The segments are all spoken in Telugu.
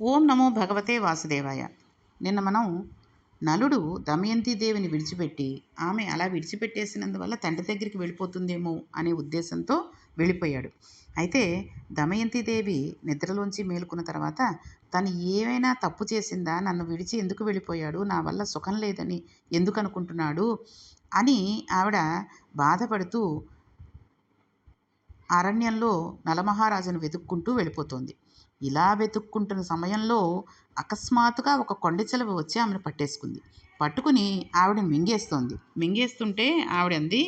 ఓం నమో భగవతే వాసుదేవాయ. నిన్న మనం నలుడు దమయంతిదేవిని విడిచిపెట్టి ఆమె అలా విడిచిపెట్టేసినందువల్ల తండ్రి దగ్గరికి వెళ్ళిపోతుందేమో అనే ఉద్దేశంతో వెళ్ళిపోయాడు. అయితే దమయంతి దేవి నిద్రలోంచి మేలుకున్న తర్వాత తను ఏమైనా తప్పు చేసిందా? నన్ను విడిచి ఎందుకు వెళ్ళిపోయాడు? నా వల్ల సుఖం లేదని ఎందుకు అనుకుంటున్నాడు? అని ఆవిడ బాధపడుతూ అరణ్యంలో నలమహారాజును వెతుక్కుంటూ వెళ్ళిపోతుంది. ఇలా వెతుక్కుంటున్న సమయంలో అకస్మాత్తుగా ఒక కొండ చిలవ వచ్చి ఆమెను పట్టేసుకుంది. పట్టుకుని ఆవిడ మింగేస్తోంది. మింగేస్తుంటే ఆవిడ అంది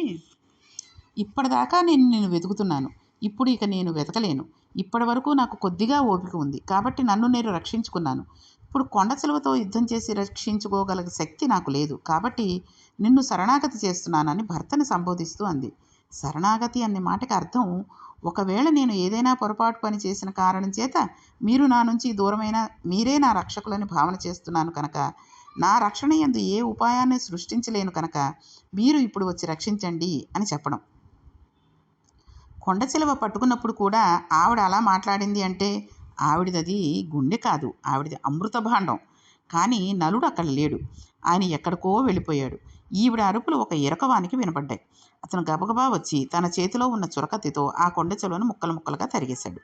ఇప్పటిదాకా నేను నేను వెతుకుతున్నాను. ఇప్పుడు ఇక నేను వెతకలేను. ఇప్పటి వరకు నాకు కొద్దిగా ఓపిక ఉంది. కాబట్టి నన్ను నేను రక్షించుకున్నాను. ఇప్పుడు కొండ చిలువతో యుద్ధం చేసి రక్షించుకోగల శక్తి నాకు లేదు. కాబట్టి నిన్ను శరణాగతి చేస్తున్నానని భర్తని సంబోధిస్తూ అంది. శరణాగతి అనే మాటకి అర్థం ఒకవేళ నేను ఏదైనా పొరపాటు పని చేసిన కారణం చేత మీరు నా నుంచి దూరమైన మీరే నా రక్షకులని భావన చేస్తున్నాను కనుక నా రక్షణ ఎందు ఏ ఉపాయాన్ని సృష్టించలేను కనుక మీరు ఇప్పుడు వచ్చి రక్షించండి అని చెప్పడం. కొండచిలవ పట్టుకున్నప్పుడు కూడా ఆవిడ అలా మాట్లాడింది అంటే ఆవిడది గుండె కాదు ఆవిడది అమృత భాండం కానీ నలుడు అక్కడ లేడు. ఆయన ఎక్కడికో వెళ్ళిపోయాడు. ఈవిడ అరుపులు ఒక ఎరకవానికి వినపడ్డాయి. అతను గబగబా వచ్చి తన చేతిలో ఉన్న చురకత్తితో ఆ కొండ చెలువను ముక్కలు ముక్కలుగా తరిగేశాడు.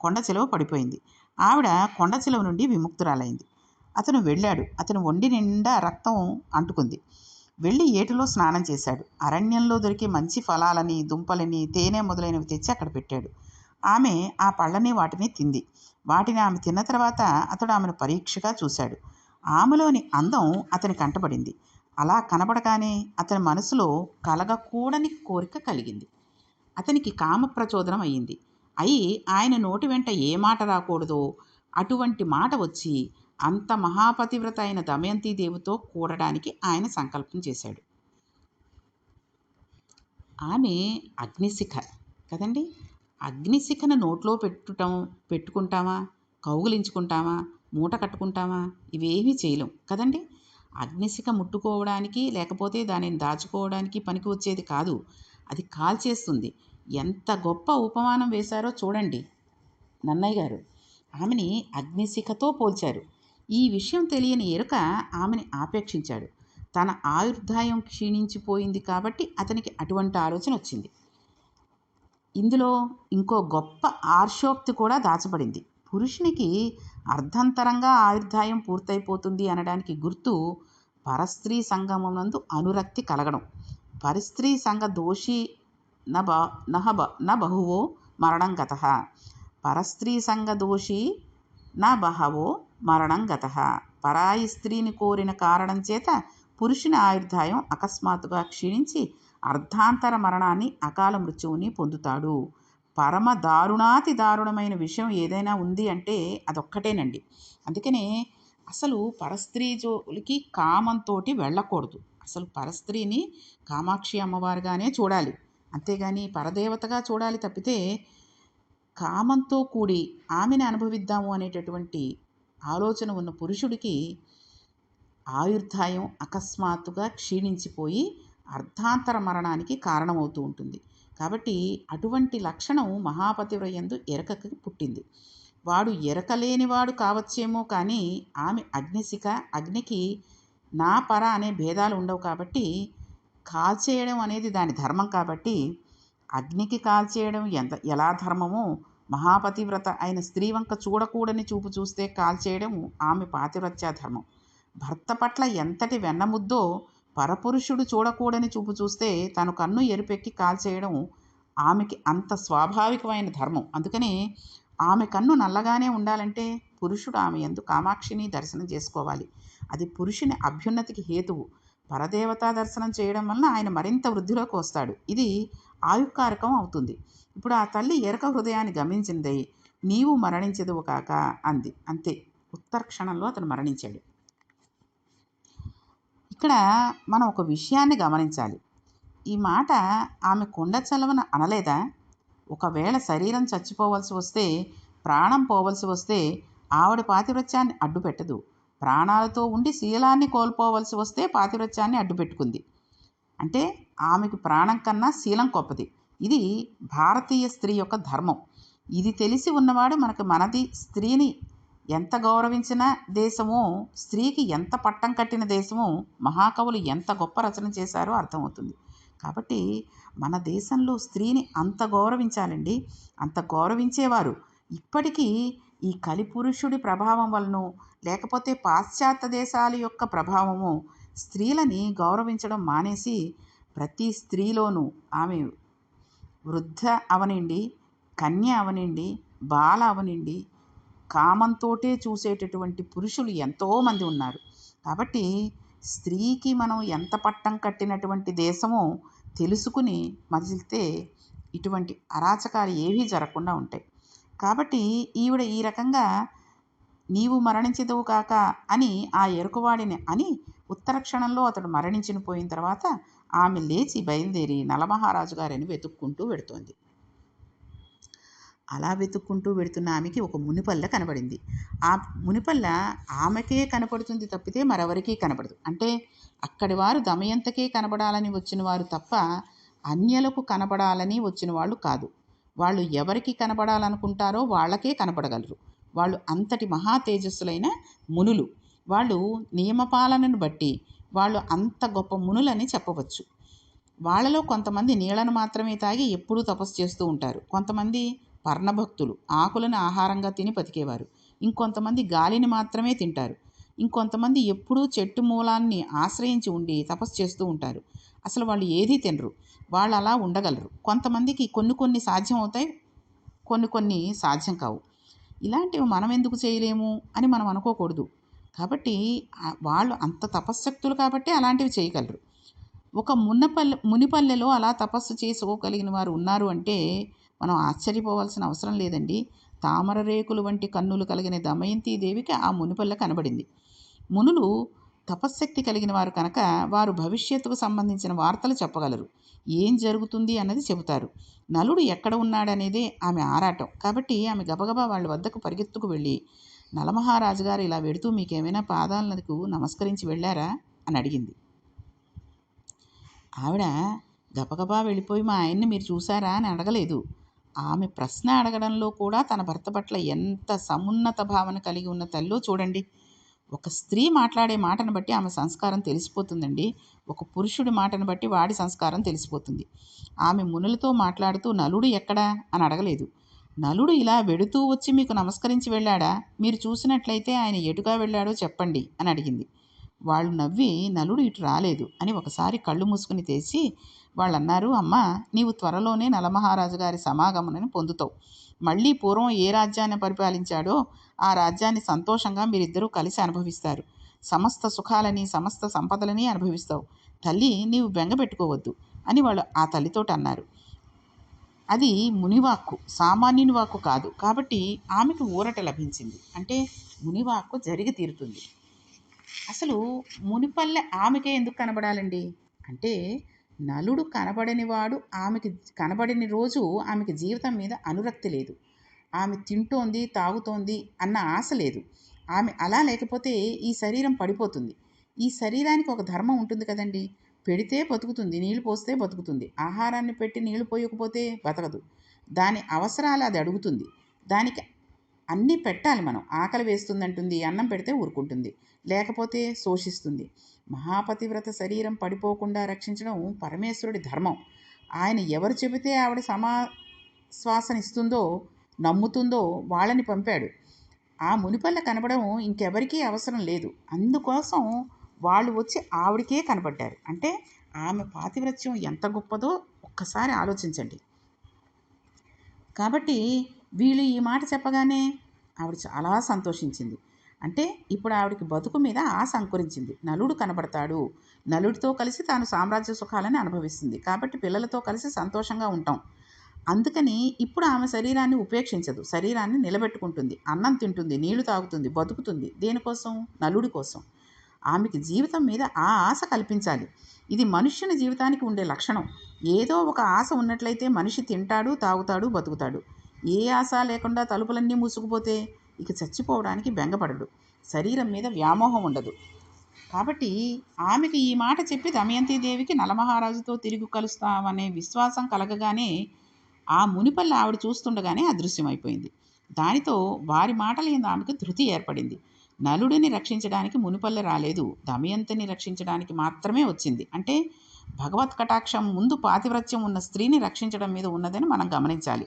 కొండ చెలువ పడిపోయింది. ఆవిడ కొండ చెలువ నుండి విముక్తురాలైంది. అతను వెళ్ళాడు. అతను ఒండి నిండా రక్తం అంటుకుంది. వెళ్ళి ఏటిలో స్నానం చేశాడు. అరణ్యంలో దొరికే మంచి ఫలాలని దుంపలని తేనె మొదలైనవి తెచ్చి అక్కడ పెట్టాడు. ఆమె ఆ పళ్ళని వాటిని తింది. వాటిని ఆమె తిన్న తర్వాత అతడు ఆమెను పరీక్షగా చూశాడు. ఆమెలోని అందం అతని కంటపడింది. అలా కనబడగానే అతని మనసులో కలగకూడని కోరిక కలిగింది. అతనికి కామ ప్రచోదనం అయ్యింది. అయి ఆయన నోటి వెంట ఏ మాట రాకూడదో అటువంటి మాట వచ్చి అంత మహాపతివ్రత అయిన దమయంతి దేవుతో కూడడానికి ఆయన సంకల్పం చేశాడు. ఆమె అగ్నిశిఖ కదండి? అగ్నిశిఖను నోట్లో పెట్టుటం పెట్టుకుంటామా? కౌగులించుకుంటామా? మూట కట్టుకుంటామా? ఇవేమీ చేయలేం కదండి? అగ్నిశిఖ ముట్టుకోవడానికి లేకపోతే దానిని దాచుకోవడానికి పనికి వచ్చేది కాదు. అది కాల్చేస్తుంది ఎంత గొప్ప ఉపమానం వేశారో చూడండి. నన్నయ్య గారు ఆమెని అగ్నిశిఖతో పోల్చారు. ఈ విషయం తెలియని ఎరుక ఆమెని ఆపేక్షించాడు. తన ఆయుర్దాయం క్షీణించిపోయింది కాబట్టి అతనికి అటువంటి ఆలోచన వచ్చింది. ఇందులో ఇంకో గొప్ప ఆర్షోక్తి కూడా దాచబడింది. పురుషునికి అర్ధంతరంగా ఆయుర్దాయం పూర్తయిపోతుంది అనడానికి గుర్తు పరస్త్రీ సంగమనందు అనురక్తి కలగడం. పరిస్త్రీ సంగ దోషి న బ బ న బహువో మరణం గత. పరస్త్రీ సంఘ దోషి నా బహవో మరణం గత. పరాయి స్త్రీని కోరిన కారణం చేత పురుషుని ఆయుర్దాయం అకస్మాత్తుగా క్షీణించి అర్ధాంతర మరణాన్ని అకాల మృత్యువుని పొందుతాడు. పరమ దారుణాతి దారుణమైన విషయం ఏదైనా ఉంది అంటే అదొక్కటేనండి. అందుకనే అసలు పరస్త్రీ జోలికి కామంతో వెళ్ళకూడదు. అసలు పరస్త్రీని కామాక్షి అమ్మవారుగానే చూడాలి. అంతేగాని పరదేవతగా చూడాలి తప్పితే కామంతో కూడి ఆమెను అనుభవిద్దాము అనేటటువంటి ఆలోచన ఉన్న పురుషుడికి ఆయుర్ధాయం అకస్మాత్తుగా క్షీణించిపోయి అర్ధాంతర మరణానికి కారణమవుతూ ఉంటుంది. కాబట్టి అటువంటి లక్షణం మహాపతివ్రయందు ఎరకకి పుట్టింది. వాడు ఎరకలేనివాడు కావచ్చేమో కానీ ఆమె అగ్నిశిఖ అగ్నికి నా పర అనే భేదాలు ఉండవు కాబట్టి కాల్చేయడం అనేది దాని ధర్మం కాబట్టి అగ్నికి కాల్చేయడం ఎంత ఎలా ధర్మమో మహాపతివ్రత అయిన స్త్రీ వంక చూడకూడని చూపు చూస్తే కాల్చేయడం ఆమె పాతివ్రత్యా ధర్మం. భర్త పట్ల ఎంతటి వెన్నముద్దో పరపురుషుడు చూడకూడని చూపు చూస్తే తను కన్ను ఎరుపెక్కి కాల్చేయడం ఆమెకి అంత స్వాభావికమైన ధర్మం. అందుకని ఆమె కన్ను నల్లగానే ఉండాలంటే పురుషుడు ఆమె ఎందు కామాక్షిని దర్శనం చేసుకోవాలి. అది పురుషుని అభ్యున్నతికి హేతువు. పరదేవతా దర్శనం చేయడం వలన ఆయన మరింత వృద్ధిలోకి వస్తాడు. ఇది ఆయుకారకం అవుతుంది. ఇప్పుడు ఆ తల్లి ఎరక హృదయాన్ని గమనించింది నీవు మరణించదువు కాక అంది. అంతే. ఉత్తర క్షణంలో అతను మరణించాడు. ఇక్కడ మనం ఒక విషయాన్ని గమనించాలి. ఈ మాట ఆమె కుండ చలవన అనలేదా? ఒకవేళ శరీరం చచ్చిపోవలసి వస్తే ప్రాణం పోవలసి వస్తే ఆవిడ పాతివ్రత్యాన్ని అడ్డుపెట్టదు ప్రాణాలతో ఉండి శీలాన్ని కోల్పోవలసి వస్తే పాతివ్రత్యాన్ని అడ్డుపెట్టుకుంది అంటే ఆమెకు ప్రాణం కన్నా శీలం గొప్పది. ఇది భారతీయ స్త్రీ యొక్క ధర్మం. ఇది తెలిసి ఉన్నవాడు మనకు మనది స్త్రీని ఎంత గౌరవించిన దేశమో స్త్రీకి ఎంత పట్టం కట్టిన దేశమో మహాకవులు ఎంత గొప్ప రచన చేశారో అర్థమవుతుంది. కాబట్టి మన దేశంలో స్త్రీని అంత గౌరవించాలండి. అంత గౌరవించేవారు. ఇప్పటికీ ఈ కలిపురుషుడి ప్రభావం వలన లేకపోతే పాశ్చాత్య దేశాల యొక్క ప్రభావము స్త్రీలని గౌరవించడం మానేసి ప్రతి స్త్రీలోనూ ఆమె వృద్ధ అవనండి కన్య అవనండి బాల అవనండి కామంతోటే చూసేటటువంటి పురుషులు ఎంతోమంది ఉన్నారు. కాబట్టి స్త్రీకి మనం ఎంత పట్టం కట్టినటువంటి దేశమో తెలుసుకుని మదిలితే ఇటువంటి అరాచకాలు ఏవీ జరగకుండా ఉంటాయి. కాబట్టి ఈవిడ ఈ రకంగా నీవు మరణించదువు కాక అని ఆ ఎరుకవాడిని అని ఉత్తర క్షణంలో అతడు మరణించిన పోయిన తర్వాత ఆమె లేచి బయలుదేరి నలమహారాజు గారిని వెతుక్కుంటూ వెడుతోంది. అలా వెతుక్కుంటూ వెడుతున్న ఆమెకి ఒక మునిపల్ల కనబడింది. ఆ మునిపల్ల ఆమెకే కనపడుతుంది తప్పితే మరెవరికీ కనపడదు. అంటే అక్కడి వారు దమయంతకే కనబడాలని వచ్చిన వారు తప్ప అన్యలకు కనబడాలని వచ్చిన వాళ్ళు కాదు. వాళ్ళు ఎవరికి కనబడాలనుకుంటారో వాళ్ళకే కనపడగలరు. వాళ్ళు అంతటి మహా తేజస్సులైన మునులు. వాళ్ళు నియమపాలనను బట్టి వాళ్ళు అంత గొప్ప మునులని చెప్పవచ్చు. వాళ్ళలో కొంతమంది నీళ్ళను మాత్రమే తాగి ఎప్పుడూ తపస్సు చేస్తూ ఉంటారు. కొంతమంది పర్ణభక్తులు. ఆకులను ఆహారంగా తిని బతికేవారు. ఇంకొంతమంది గాలిని మాత్రమే తింటారు. ఇంకొంతమంది ఎప్పుడూ చెట్టు మూలాన్ని ఆశ్రయించి ఉండి తపస్సు చేస్తూ ఉంటారు. అసలు వాళ్ళు ఏదీ తినరు. వాళ్ళు అలా ఉండగలరు. కొంతమందికి కొన్ని కొన్ని సాధ్యం అవుతాయి కొన్ని కొన్ని సాధ్యం కావు. ఇలాంటివి మనం ఎందుకు చేయలేము అని మనం అనుకోకూడదు. కాబట్టి వాళ్ళు అంత తపశ్శక్తులు కాబట్టి అలాంటివి చేయగలరు. ఒక మున్నపల్లె మునిపల్లెలో అలా తపస్సు చేసుకోగలిగిన వారు ఉన్నారు అంటే మనం ఆశ్చర్యపోవాల్సిన అవసరం లేదండి. తామర రేకులు వంటి కన్నులు కలిగిన దమయంతి దేవికి ఆ మునిపల్ల కనబడింది. మునులు తపశ్శక్తి కలిగిన వారు కనుక వారు భవిష్యత్తుకు సంబంధించిన వార్తలు చెప్పగలరు. ఏం జరుగుతుంది అన్నది చెబుతారు. నలుడు ఎక్కడ ఉన్నాడనేదే ఆమె ఆరాటం. కాబట్టి ఆమె గబగబా వాళ్ళ వద్దకు పరిగెత్తుకు వెళ్ళి నలమహారాజు గారు ఇలా వెడుతూ మీకేమైనా పాదాలకు నమస్కరించి వెళ్ళారా? అని అడిగింది. ఆవిడ గబగబా వెళ్ళిపోయి మా ఆయన్ని మీరు చూసారా అని అడగలేదు. ఆమె ప్రశ్న అడగడంలో కూడా తన భర్త పట్ల ఎంత సమున్నత భావన కలిగి ఉన్న తల్లో చూడండి. ఒక స్త్రీ మాట్లాడే మాటను బట్టి ఆమె సంస్కారం తెలిసిపోతుందండి. ఒక పురుషుడి మాటను బట్టి వాడి సంస్కారం తెలిసిపోతుంది. ఆమె మునులతో మాట్లాడుతూ నలుడు ఎక్కడా? అని అడగలేదు. నలుడు ఇలా వెడుతూ వచ్చి మీకు నమస్కరించి వెళ్ళాడా? మీరు చూసినట్లయితే ఆయన ఎటుగా వెళ్ళాడో చెప్పండి అని అడిగింది. వాళ్ళు నవ్వి నలుడు ఇటు రాలేదు అని ఒకసారి కళ్ళు మూసుకుని తెసి వాళ్ళు అన్నారు అమ్మా నీవు త్వరలోనే నలమహారాజు గారి సమాగమనని పొందుతావు. మళ్ళీ పూర్వం ఏ రాజ్యాన్ని పరిపాలించాడో ఆ రాజ్యాన్ని సంతోషంగా మీరిద్దరూ కలిసి అనుభవిస్తారు. సమస్త సుఖాలని సమస్త సంపదలని అనుభవిస్తావు. తల్లి నీవు బెంగ పెట్టుకోవద్దు అని వాళ్ళు ఆ తల్లితోటి అన్నారు. అది మునివాక్కు సామాన్యుని వాక్కు కాదు. కాబట్టి ఆమెకు ఊరట లభించింది. అంటే మునివాక్కు జరిగి తీరుతుంది. అసలు మునిపల్లె ఆమెకే ఎందుకు కనబడాలండి? అంటే నలుడు కనబడనివాడు ఆమెకి కనబడని రోజు ఆమెకి జీవితం మీద అనురక్తి లేదు. ఆమె తింటోంది తాగుతోంది అన్న ఆశ లేదు. ఆమె అలా లేకపోతే ఈ శరీరం పడిపోతుంది. ఈ శరీరానికి ఒక ధర్మం ఉంటుంది కదండి. పెడితే బతుకుతుంది నీళ్ళు పోస్తే బతుకుతుంది. ఆహారాన్ని పెట్టి నీళ్ళు పోయకపోతే బతకదు. దాని అవసరాలు అది అడుగుతుంది. దానికి అన్నీ పెట్టాలి మనం. ఆకలి వేస్తుందంటుంది అన్నం పెడితే ఊరుకుంటుంది లేకపోతే శోషిస్తుంది. మహాపతివ్రత శరీరం పడిపోకుండా రక్షించడం పరమేశ్వరుడి ధర్మం. ఆయన ఎవరు చెబితే ఆవిడ సమా శ్వాసనిస్తుందో నమ్ముతుందో వాళ్ళని పంపాడు. ఆ మునిపల్ల కనబడం ఇంకెవరికీ అవసరం లేదు. అందుకోసం వాళ్ళు వచ్చి ఆవిడకే కనబడ్డారు. అంటే ఆమె పాతివ్రత్యం ఎంత గొప్పదో ఒక్కసారి ఆలోచించండి. కాబట్టి వీళ్ళు ఈ మాట చెప్పగానే ఆవిడ చాలా సంతోషించింది. అంటే ఇప్పుడు ఆవిడకి బతుకు మీద ఆశ అంకురించింది. నలుడు కనబడతాడు. నలుడితో కలిసి తాను సామ్రాజ్య సుఖాలని అనుభవిస్తుంది. కాబట్టి పిల్లలతో కలిసి సంతోషంగా ఉంటాం. అందుకని ఇప్పుడు ఆమె శరీరాన్ని ఉపేక్షించదు. శరీరాన్ని నిలబెట్టుకుంటుంది. అన్నం తింటుంది. నీళ్ళు తాగుతుంది. బతుకుతుంది. దేనికోసం? నలుడి కోసం. ఆమెకి జీవితం మీద ఆ ఆశ కల్పించాలి. ఇది మనుష్యుని జీవితానికి ఉండే లక్షణం. ఏదో ఒక ఆశ ఉన్నట్లయితే మనిషి తింటాడు తాగుతాడు బతుకుతాడు. ఏ ఆశ లేకుండా తలుపులన్నీ మూసుకుపోతే ఇక చచ్చిపోవడానికి బెంగపడడు. శరీరం మీద వ్యామోహం ఉండదు. కాబట్టి ఆమెకి ఈ మాట చెప్పి దమయంతిదేవికి నలమహారాజుతో తిరిగి కలుస్తామనే విశ్వాసం కలగగానే ఆ మునిపల్లి ఆవిడ చూస్తుండగానే అదృశ్యమైపోయింది. దానితో వారి మాటల ఆమెకు ధృతి ఏర్పడింది. నలుడిని రక్షించడానికి మునుపల్లె రాలేదు. దమయంతిని రక్షించడానికి మాత్రమే వచ్చింది. అంటే భగవత్ కటాక్షం ముందు పాతివ్రత్యం ఉన్న స్త్రీని రక్షించడం మీద ఉన్నదని మనం గమనించాలి.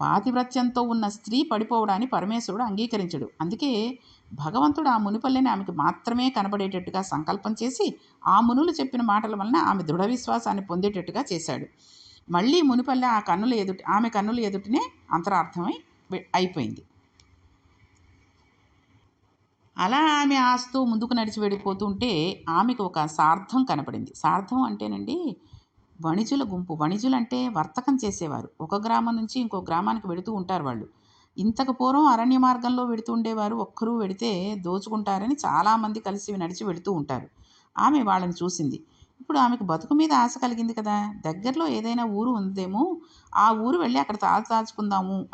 పాతివ్రత్యంతో ఉన్న స్త్రీ పడిపోవడాన్ని పరమేశ్వరుడు అంగీకరించడు. అందుకే భగవంతుడు ఆ మునిపల్లిని ఆమెకు మాత్రమే కనబడేటట్టుగా సంకల్పం చేసి ఆ మునులు చెప్పిన మాటల వలన ఆమె దృఢ విశ్వాసాన్ని పొందేటట్టుగా చేశాడు. మళ్ళీ మునిపల్లె ఆ కన్నుల ఎదుటి ఆమె కన్నుల ఎదుటినే అంతరార్థమై అయిపోయింది. అలా ఆమె ఆస్తూ ముందుకు నడిచి వెళ్ళిపోతుంటే ఆమెకు ఒక సార్థం కనపడింది. సార్థం అంటేనండి వణిజుల గుంపు. వణిజులు అంటే వర్తకం చేసేవారు. ఒక గ్రామం నుంచి ఇంకో గ్రామానికి వెడుతూ ఉంటారు వాళ్ళు. ఇంతకు పూర్వం అరణ్య మార్గంలో వెడుతూ ఉండేవారు. ఒక్కరూ వెడితే దోచుకుంటారని చాలామంది కలిసి నడిచి వెళుతూ ఉంటారు. ఆమె వాళ్ళని చూసింది. ఇప్పుడు ఆమెకు బతుకు మీద ఆశ కలిగింది కదా. దగ్గరలో ఏదైనా ఊరు ఉందేమో ఆ ఊరు వెళ్ళి అక్కడ తాళ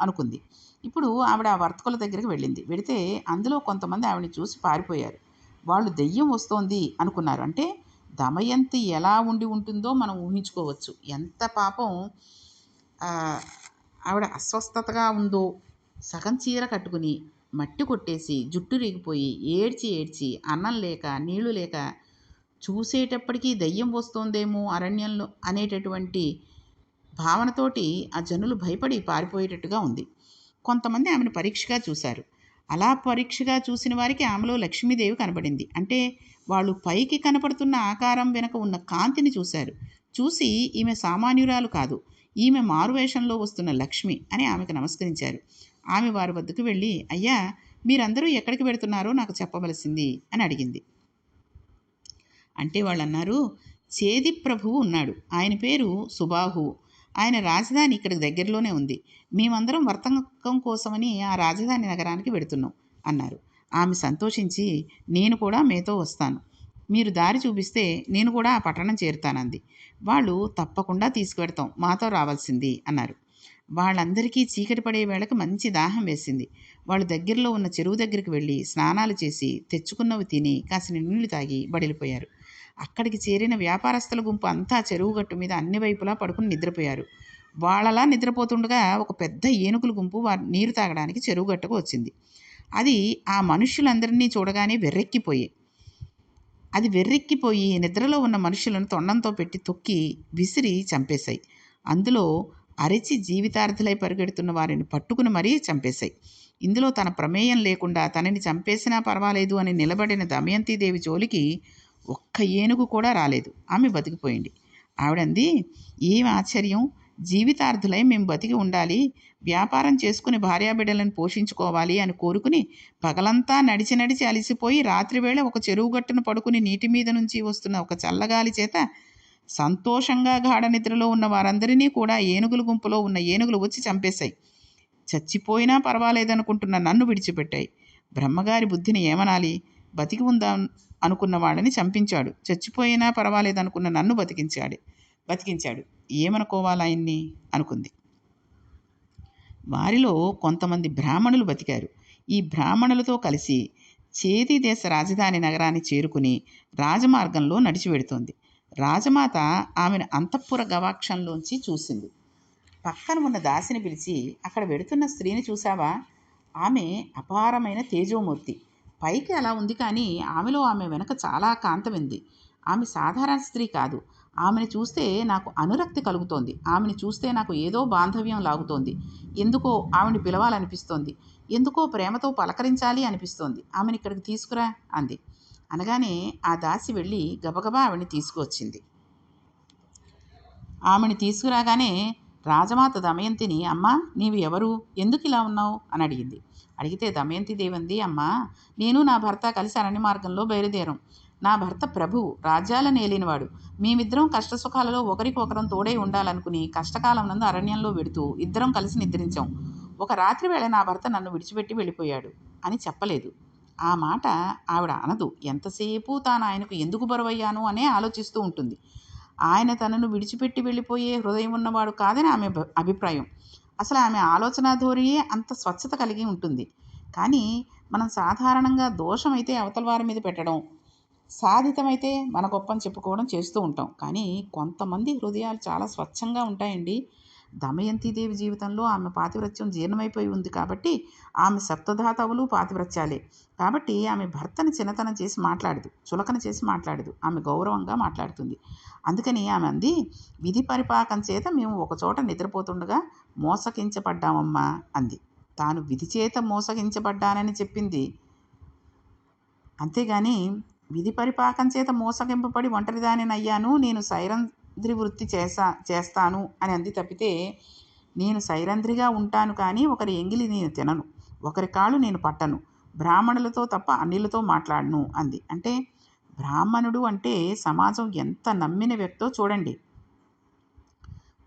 అనుకుంది. ఇప్పుడు ఆవిడ ఆ వర్తకుల దగ్గరికి వెళ్ళింది. వెడితే అందులో కొంతమంది ఆవిడని చూసి పారిపోయారు. వాళ్ళు దెయ్యం వస్తోంది అనుకున్నారు. అంటే దమయంతి ఎలా ఉండి ఉంటుందో మనం ఊహించుకోవచ్చు. ఎంత పాపం ఆవిడ అస్వస్థతగా ఉందో సగం చీర కట్టుకుని మట్టి కొట్టేసి జుట్టు రిగిపోయి ఏడ్చి ఏడ్చి అన్నం లేక నీళ్ళు లేక చూసేటప్పటికీ దయ్యం వస్తోందేమో అరణ్యంలో అనేటటువంటి భావనతోటి ఆ జనులు భయపడి పారిపోయేటట్టుగా ఉంది. కొంతమంది ఆమెను పరీక్షగా చూశారు. అలా పరీక్షగా చూసిన వారికి ఆమెలో లక్ష్మీదేవి కనబడింది. అంటే వాళ్ళు పైకి కనపడుతున్న ఆకారం వెనుక ఉన్న కాంతిని చూశారు. చూసి ఈమె సామాన్యురాలు కాదు ఈమె మారువేషంలో వస్తున్న లక్ష్మి అని ఆమెకు నమస్కరించారు. ఆమె వారి వద్దకు వెళ్ళి అయ్యా మీరందరూ ఎక్కడికి వెళుతున్నారో నాకు చెప్పవలసింది అని అడిగింది. అంటే వాళ్ళు అన్నారు చేది ప్రభువు ఉన్నాడు. ఆయన పేరు సుబాహు. ఆయన రాజధాని ఇక్కడికి దగ్గరలోనే ఉంది. మేమందరం వర్తకం కోసమని ఆ రాజధాని నగరానికి వెడుతున్నాం అన్నారు. ఆమె సంతోషించి నేను కూడా మీతో వస్తాను. మీరు దారి చూపిస్తే నేను కూడా ఆ పట్టణం చేరుతానంది. వాళ్ళు తప్పకుండా తీసుకువెడతాం మాతో రావాల్సింది అన్నారు. వాళ్ళందరికీ చీకటి పడే వేళకు మంచి దాహం వేసింది. వాళ్ళు దగ్గరలో ఉన్న చెరువు దగ్గరికి వెళ్ళి స్నానాలు చేసి తెచ్చుకున్నవి తిని కాసిన నీళ్ళు తాగి బడిలిపోయారు అక్కడికి చేరిన వ్యాపారస్తుల గుంపు అంతా చెరువు గట్టు మీద అన్ని వైపులా పడుకుని నిద్రపోయారు. వాళ్ళలా నిద్రపోతుండగా ఒక పెద్ద ఏనుగుల గుంపు వారి నీరు తాగడానికి చెరువు గట్టుకు వచ్చింది. అది ఆ మనుషులందరినీ చూడగానే వెర్రెక్కిపోయి అది వెర్రెక్కిపోయి నిద్రలో ఉన్న మనుషులను తొండంతో పెట్టి తొక్కి విసిరి చంపేశాయి. అందులో అరిచి జీవితార్థులై పరిగెడుతున్న వారిని పట్టుకుని మరీ చంపేశాయి. ఇందులో తన ప్రమేయం లేకుండా తనని చంపేసినా పర్వాలేదు అని నిలబడిన దమయంతిదేవి జోలికి ఒక్క ఏనుగు కూడా రాలేదు. ఆమె బతికిపోయింది. ఆవిడంది ఏం ఆశ్చర్యం? జీవితార్థులై మేము బతికి ఉండాలి. వ్యాపారం చేసుకుని భార్యాబిడ్డలను పోషించుకోవాలి అని కోరుకుని పగలంతా నడిచి నడిచి అలసిపోయి రాత్రివేళ ఒక చెరువు గట్టున పడుకుని నీటి మీద నుంచి వస్తున్న ఒక చల్లగాలి చేత సంతోషంగా గాఢ నిద్రలో ఉన్న వారందరినీ కూడా ఏనుగుల గుంపులో ఉన్న ఏనుగులు వచ్చి చంపేశాయి. చచ్చిపోయినా పర్వాలేదనుకుంటున్న నన్ను విడిచిపెట్టాయి. బ్రహ్మగారి బుద్ధిని ఏమనాలి? బతికి ఉందా అనుకున్న వాళ్ళని చంపించాడు. చచ్చిపోయినా పర్వాలేదనుకున్న నన్ను బతికించాడు. బతికించాడు. ఏమనుకోవాలి ఆయన్ని అనుకుంది. వారిలో కొంతమంది బ్రాహ్మణులు బతికారు. ఈ బ్రాహ్మణులతో కలిసి చేతి దేశ రాజధాని నగరాన్ని చేరుకుని రాజమార్గంలో నడిచి వెడుతోంది రాజమాత ఆమెను అంతఃపుర గవాక్షంలోంచి చూసింది. పక్కన ఉన్న దాసిని పిలిచి అక్కడ వెడుతున్న స్త్రీని చూసావా ఆమె అపారమైన తేజోమూర్తి. పైకి అలా ఉంది కానీ ఆమెలో ఆమె వెనక చాలా కాంతమింది ఆమె సాధారణ స్త్రీ కాదు. ఆమెను చూస్తే నాకు అనురక్తి కలుగుతోంది. ఆమెను చూస్తే నాకు ఏదో బాంధవ్యం లాగుతోంది. ఎందుకో ఆమెను పిలవాలనిపిస్తోంది. ఎందుకో ప్రేమతో పలకరించాలి అనిపిస్తోంది. ఆమెను ఇక్కడికి తీసుకురా అంది. అనగానే ఆ దాసి వెళ్ళి గబగబా ఆవిడని తీసుకువచ్చింది. ఆమెను తీసుకురాగానే రాజమాత దమయంతిని అమ్మా నీవు ఎవరు? ఎందుకు ఇలా ఉన్నావు? అని అడిగింది. అడిగితే దమయంతి దేవంది అమ్మా నేను నా భర్త కలిసి అరణ్య మార్గంలో బయలుదేరాం. నా భర్త ప్రభువు రాజ్యాలను ఏలినవాడు మేమిద్దరం కష్టసుఖాలలో ఒకరికొకరం తోడై ఉండాలనుకుని కష్టకాలం నందు అరణ్యంలో వెడుతూ ఇద్దరం కలిసి నిద్రించాం. ఒక రాత్రి వేళ నా భర్త నన్ను విడిచిపెట్టి వెళ్ళిపోయాడు అని చెప్పలేదు. ఆ మాట ఆవిడ అనదు. ఎంతసేపు తాను ఆయనకు ఎందుకు బరువయ్యాను అనే ఆలోచిస్తూ ఉంటుంది. ఆయన తనను విడిచిపెట్టి వెళ్ళిపోయే హృదయం ఉన్నవాడు కాదని ఆమె అభిప్రాయం. అసలు ఆమె ఆలోచన ధోరణియే అంత స్వచ్ఛత కలిగి ఉంటుంది. కానీ మనం సాధారణంగా దోషమైతే అవతల వారి మీద పెట్టడం సాధితమైతే మన గొప్పని చెప్పుకోవడం చేస్తూ ఉంటాం. కానీ కొంతమంది హృదయాలు చాలా స్వచ్ఛంగా ఉంటాయండి. దమయంతిదేవి జీవితంలో ఆమె పాతివ్రత్యం జీర్ణమైపోయి ఉంది కాబట్టి ఆమె సప్తధాతవులు పాతివ్రత్యాలే. కాబట్టి ఆమె భర్తను చిన్నతనం చేసి మాట్లాడదు చులకన చేసి మాట్లాడదు ఆమె గౌరవంగా మాట్లాడుతుంది. అందుకని ఆమె అంది విధి పరిపాకం చేత మేము ఒకచోట నిద్రపోతుండగా మోసగించబడ్డామమ్మా అంది. తాను విధి చేత మోసగించబడ్డానని చెప్పింది. అంతేగాని విధి పరిపాకం చేత మోసగింపబడి ఒంటరిదానినయ్యాను నేను సైరం వృత్తి చేసా చేస్తాను అని అంది తప్పితే నేను సైరంధ్రిగా ఉంటాను కానీ ఒకరి ఎంగిలి నేను తినను ఒకరి కాళ్ళు నేను పట్టను బ్రాహ్మణులతో తప్ప అన్నిలతో మాట్లాడను అంది. అంటే బ్రాహ్మణుడు అంటే సమాజం ఎంత నమ్మిన వ్యక్తో చూడండి.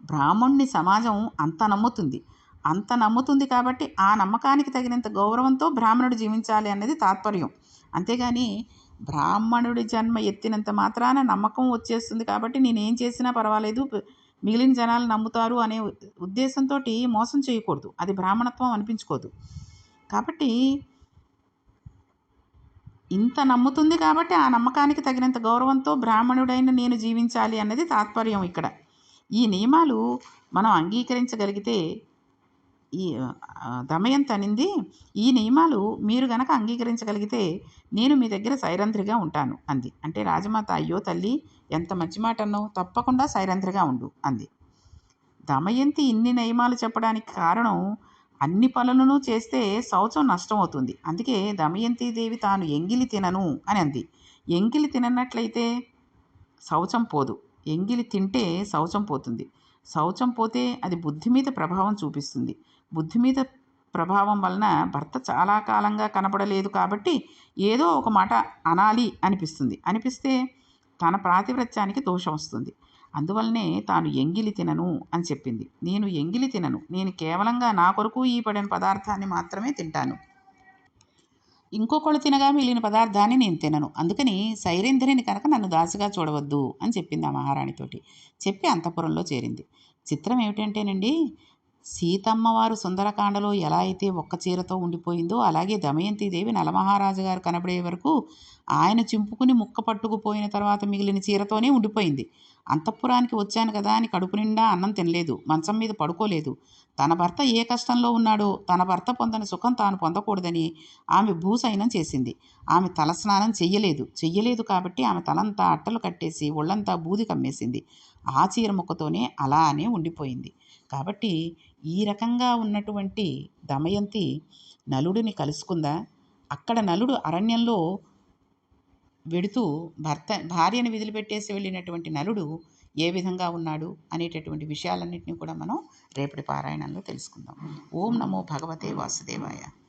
బ్రాహ్మణ్ణి సమాజం అంత నమ్ముతుంది అంత నమ్ముతుంది కాబట్టి ఆ నమ్మకానికి తగినంత గౌరవంతో బ్రాహ్మణుడు జీవించాలి అన్నది తాత్పర్యం. అంతేగాని బ్రాహ్మణుడి జన్మ ఎత్తినంత మాత్రాన నమ్మకం వచ్చేస్తుంది కాబట్టి నేను ఏం చేసినా పర్వాలేదు. మిగిలిన జనాలు నమ్ముతారు అనే ఉద్దేశంతో మోసం చేయకూడదు. అది బ్రాహ్మణత్వం అనిపించుకోదు. కాబట్టి ఇంత నమ్ముతుంది కాబట్టి ఆ నమ్మకానికి తగినంత గౌరవంతో బ్రాహ్మణుడైన నేను జీవించాలి అన్నది తాత్పర్యం ఇక్కడ. ఈ నియమాలు మనం అంగీకరించగలిగితే ఈ దమయంతి అనింది ఈ నియమాలు మీరు గనక అంగీకరించగలిగితే నేను మీ దగ్గర సైరంధ్రిగా ఉంటాను అంది. అంటే రాజమాత అయ్యో తల్లి ఎంత మంచి మాట అన్నావు తప్పకుండా సైరంధ్రిగా ఉండు అంది. దమయంతి ఇన్ని నియమాలు చెప్పడానికి కారణం అన్ని పనులను చేస్తే శౌచం నష్టమవుతుంది. అందుకే దమయంతి దేవి తాను ఎంగిలి తినను అని అంది. ఎంగిలి తిననట్లయితే శౌచం పోదు. ఎంగిలి తింటే శౌచం పోతుంది. శౌచం పోతే అది బుద్ధి మీద ప్రభావం చూపిస్తుంది. బుద్ధి మీద ప్రభావం వలన భర్త చాలా కాలంగా కనపడలేదు కాబట్టి ఏదో ఒక మాట అనాలి అనిపిస్తుంది. అనిపిస్తే తన ప్రాతివ్రత్యానికి దోషం వస్తుంది. అందువల్లనే తాను ఎంగిలి తినను అని చెప్పింది. నేను ఎంగిలి తినను. నేను కేవలంగా నా కొరకు ఈ పడిన పదార్థాన్ని మాత్రమే తింటాను. ఇంకొకళ్ళు తినగా మిగిలిన పదార్థాన్ని నేను తినను. అందుకని సైరేంద్రిని కనుక నన్ను దాసిగా చూడవద్దు అని చెప్పింది ఆ మహారాణితోటి. చెప్పి అంతఃపురంలో చేరింది. చిత్రం ఏమిటంటేనండి సీతమ్మవారు సుందరకాండలో ఎలా అయితే ఒక్క చీరతో ఉండిపోయిందో అలాగే దమయంతిదేవి నలమహారాజు గారు కనబడే వరకు ఆయన చింపుకుని ముక్క పట్టుకుపోయిన తర్వాత మిగిలిన చీరతోనే ఉండిపోయింది. అంతఃపురానికి వచ్చాను కదా అని కడుపు నిండా అన్నం తినలేదు మంచం మీద పడుకోలేదు. తన భర్త ఏ కష్టంలో ఉన్నాడో తన భర్త పొందని సుఖం తాను పొందకూడదని ఆమె భూసైనం చేసింది. ఆమె తలస్నానం చెయ్యలేదు. చెయ్యలేదు కాబట్టి ఆమె తలంతా అట్టలు కట్టేసి ఒళ్ళంతా బూది కమ్మేసింది. ఆ చీర ముక్కతోనే అలానే ఉండిపోయింది. కాబట్టి ఈ రకంగా ఉన్నటువంటి దమయంతి నలుడిని కలుసుకుందా? అక్కడ నలుడు అరణ్యంలో వెడుతూ భర్త భార్యను విదిలిపెట్టేసి వెళ్ళినటువంటి నలుడు ఏ విధంగా ఉన్నాడు అనేటటువంటి విషయాలన్నింటినీ కూడా మనం రేపటి పారాయణంలో తెలుసుకుందాం. ఓం నమో భగవతే వాసుదేవాయ.